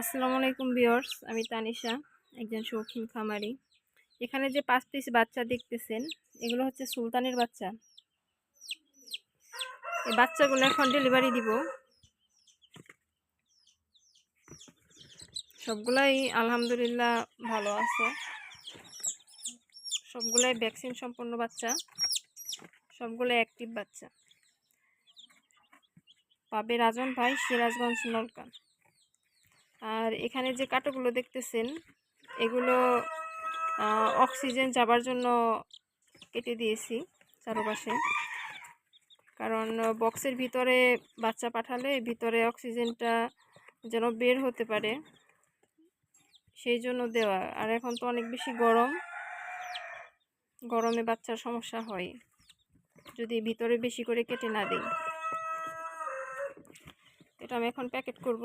আসসালামু আলাইকুম বিয়র্স আমি তানিশা, একজন শৌখিন খামারি। এখানে যে পাঁচ পিস বাচ্চা দেখতেছেন, এগুলো হচ্ছে সুলতানের বাচ্চা। এই বাচ্চাগুলো এখন ডেলিভারি দিব। সবগুলাই আলহামদুলিল্লাহ ভালো আছে। সবগুলাই ভ্যাকসিন সম্পন্ন বাচ্চা সবগুলো অ্যাক্টিভ বাচ্চা। পাবে রাজন ভাই সিরাজগঞ্জ নলকা। আর এখানে যে কাটোগুলো দেখতেছেন, এগুলো অক্সিজেন যাবার জন্য কেটে দিয়েছি চারপাশে। কারণ বক্সের ভিতরে বাচ্চা পাঠালে ভিতরে অক্সিজেনটা যেন বের হতে পারে, সেই জন্য দেওয়া। আর এখন তো অনেক বেশি গরম, গরমে বাচ্চার সমস্যা হয়, যদি ভিতরে বেশি করে কেটে না দিই। এটা আমি এখন প্যাকেট করব।